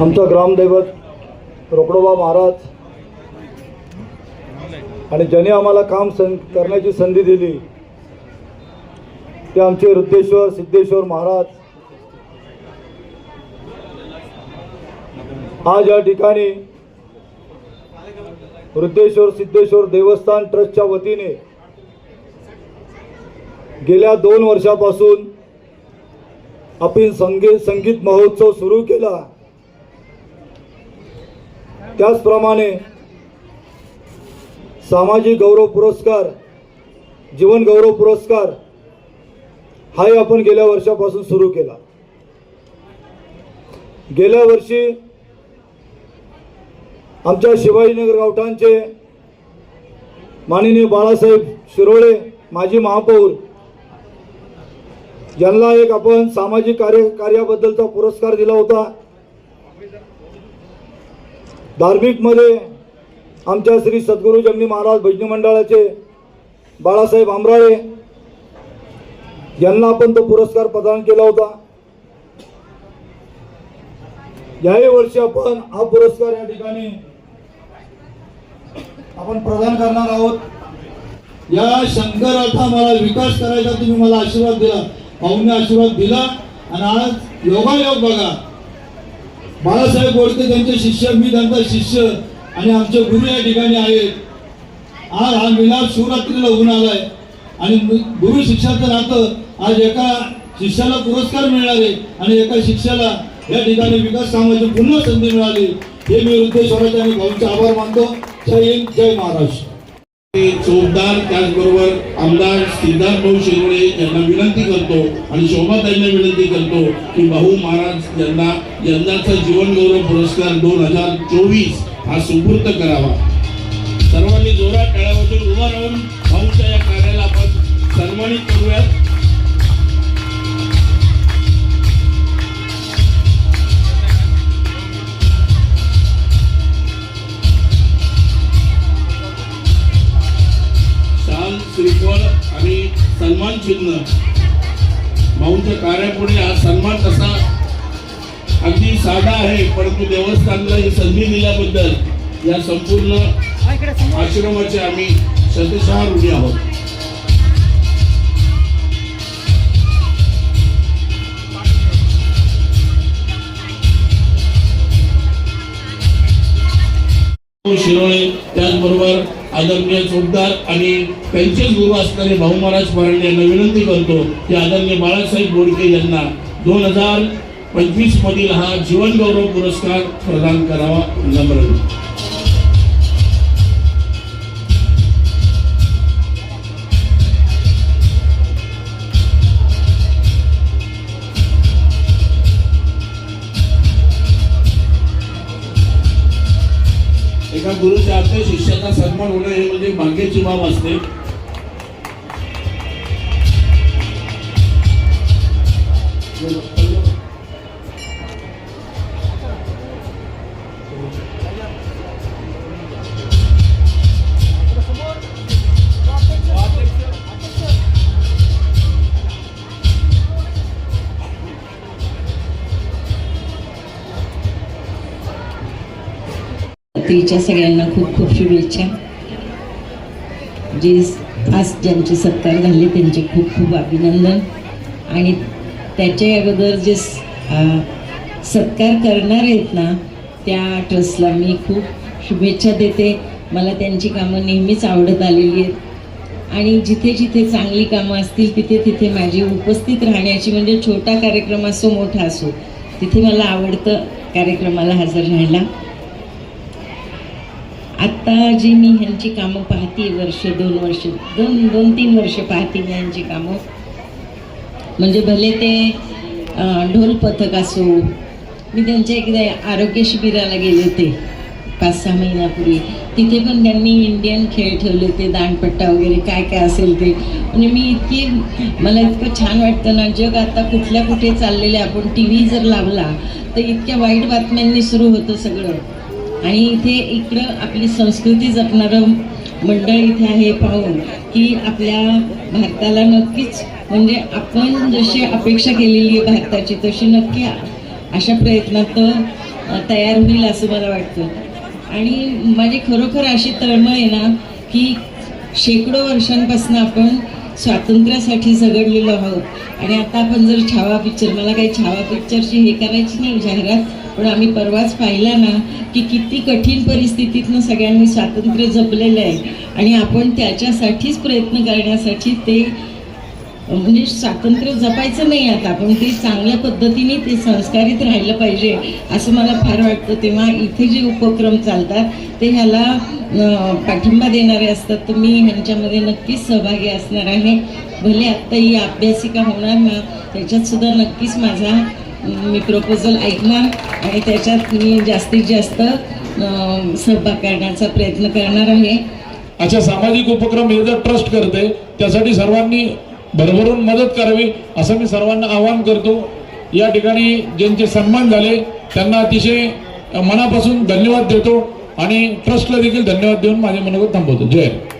आमचा ग्रामदैवत रोकडोबा महाराज आणि ज्याने आम्हाला काम सं करण्याची संधी दिली ते आमचे रुद्धेश्वर सिद्धेश्वर महाराज. आज या ठिकाणी वृद्धेश्वर सिद्धेश्वर देवस्थान ट्रस्टच्या वतीने गेल्या दोन वर्षापासून आपण संगीत संगीत महोत्सव सुरू केला. त्याचप्रमाणे सामाजिक गौरव पुरस्कार जीवन गौरव पुरस्कार हाही आपण गेल्या वर्षापासून सुरू केला. गेल्या वर्षी आमच्या शिवाजीनगर गावठाणचे माननीय बाळासाहेब शिरोळे माजी महापौर यांना एक आपण सामाजिक कार्य कार्याबद्दलचा पुरस्कार दिला होता. धार्मिकमध्ये आमच्या श्री सद्गुरू जमनी महाराज भजनी मंडळाचे बाळासाहेब आमराळे यांना आपण तो पुरस्कार प्रदान केला होता. याही वर्षी आपण हा पुरस्कार या ठिकाणी आपण प्रदान करणार आहोत. या शंकराचा मला विकास करायचा तुम्ही मला आशीर्वाद दिला. पाहुणे आशीर्वाद दिला. आणि आज योगायोग बघा. बाळासाहेब गोडके त्यांचे शिष्य मी त्यांचा शिष्य आणि आमचे गुरु या ठिकाणी आहेत. आज हा मिलाप शिवरात्रीला होऊन आलाय. आणि गुरु शिक्षाचं नातं आज एका शिष्याला पुरस्कार मिळाले आणि एका शिष्याला या ठिकाणी विकास कामाची पुन्हा संधी मिळाली. हे मी वृद्धेश्वराचे आणि भाऊंचे आभार मानतो. जय हिंद जय महाराष्ट्र. चोपदार त्याचबरोबर आमदार सिद्धार्थ भाऊ शिरोळे यांना विनंती करतो आणि शोभाताईंना विनंती करतो की भाऊ महाराज यांना यंदाचा जीवन गौरव पुरस्कार दोन हजार चोवीस हा सुपूर्त करावा. सर्वांनी जोरात टाळ्यावरून उभा राहून भाऊच्या या कार्याला आपण सन्मानित करूयात. सन्मान चिन्ह. भाऊंच्या कार्यापुढे हा सन्मान तसा अगदी साधा आहे परंतु देवस्थानला ही संधी दिल्याबद्दल या संपूर्ण आश्रमाचे आम्ही शतशः ऋणी आहोत. शिरोळे त्याचबरोबर आदरणीय चोपदार आणि त्यांचेच गुरु असणारे भाऊ महाराज परांडे यांना विनंती करतो की आदरणीय बाळासाहेब बोडके यांना दोन हजार पंचवीस मधील हा जीवनगौरव पुरस्कार प्रदान करावा. नम्र एका गुरुच्या आपल्या शिष्याचा सन्मान होणं हे म्हणजे भाग्याची बाब असते. रात्रीच्या सगळ्यांना खूप खूप शुभेच्छा. जे आज ज्यांचे सत्कार झाले त्यांचे खूप खूप अभिनंदन. आणि त्याच्या अगोदर जे स- सत्कार करणार आहेत ना त्या ट्रस्टला मी खूप शुभेच्छा देते. मला त्यांची कामं नेहमीच आवडत आलेली आहेत. आणि जिथे जिथे चांगली कामं असतील तिथे तिथे माझी उपस्थित राहण्याची म्हणजे छोटा कार्यक्रम असो मोठा असो तिथे मला आवडतं कार्यक्रमाला हजर राहायला. आत्ता जी मी ह्यांची कामं पाहते वर्ष दोन वर्ष दोन दोन तीन वर्ष पाहते मी ह्यांची कामं. म्हणजे भले ते ढोल पथक असो मी त्यांच्या एकदा आरोग्य शिबिराला गेले होते पाच सहा महिन्यापूर्वी. तिथे पण त्यांनी इंडियन खेळ ठेवले होते दांडपट्टा वगैरे काय काय असेल ते. म्हणजे मी इतकी मला इतकं छान वाटतं ना जग आता कुठल्या कुठे चाललेले आपण टी व्ही जर लावला तर इतक्या वाईट बातम्यांनी सुरू होतं सगळं. आणि इथे इकडं आपली संस्कृती जपणारं मंडळ इथे आहे पाहून की आपल्या भारताला नक्कीच म्हणजे आपण जशी अपेक्षा केलेली आहे भारताची तशी नक्की अशा प्रयत्नात तयार होईल असं मला वाटतं. आणि माझी खरोखर अशी तळमळ आहे ना की शेकडो वर्षांपासून आपण स्वातंत्र्यासाठी झगडलेलो आहोत. आणि आता आपण जर छावा पिक्चर मला काही छावा पिक्चरची हे करायची नाही जाहिरात पण आम्ही परवाच पाहिला ना की किती कठीण परिस्थितीतनं सगळ्यांनी स्वातंत्र्य जपलेलं आहे. आणि आपण त्याच्यासाठीच प्रयत्न करण्यासाठी ते म्हणजे स्वातंत्र्य जपायचं नाही आता पण ते चांगल्या पद्धतीने ते संस्कारित राहिलं पाहिजे असं मला फार वाटतं. तेव्हा इथे जे उपक्रम चालतात ते ह्याला पाठिंबा देणारे असतात. तर मी ह्यांच्यामध्ये नक्कीच सहभागी असणार आहे. भले आत्ता ही अभ्यासिका होणार ना त्याच्यात सुद्धा नक्कीच माझा मी प्रपोजल ऐकणार आणि त्याच्यात मी जास्तीत जास्त सहभाग करण्याचा प्रयत्न करणार आहे. अच्छा सामाजिक उपक्रम हे जर ट्रस्ट करते त्यासाठी सर्वांनी भरभरून मदत करावी असं मी सर्वांना आवाहन करतो या ठिकाणी ज्यांचे सन्मान झाले त्यांना अतिशय मनापासून धन्यवाद देतो आणि ट्रस्टला देखील धन्यवाद देऊन माझे मनोगत थांबवतो जय हिंद.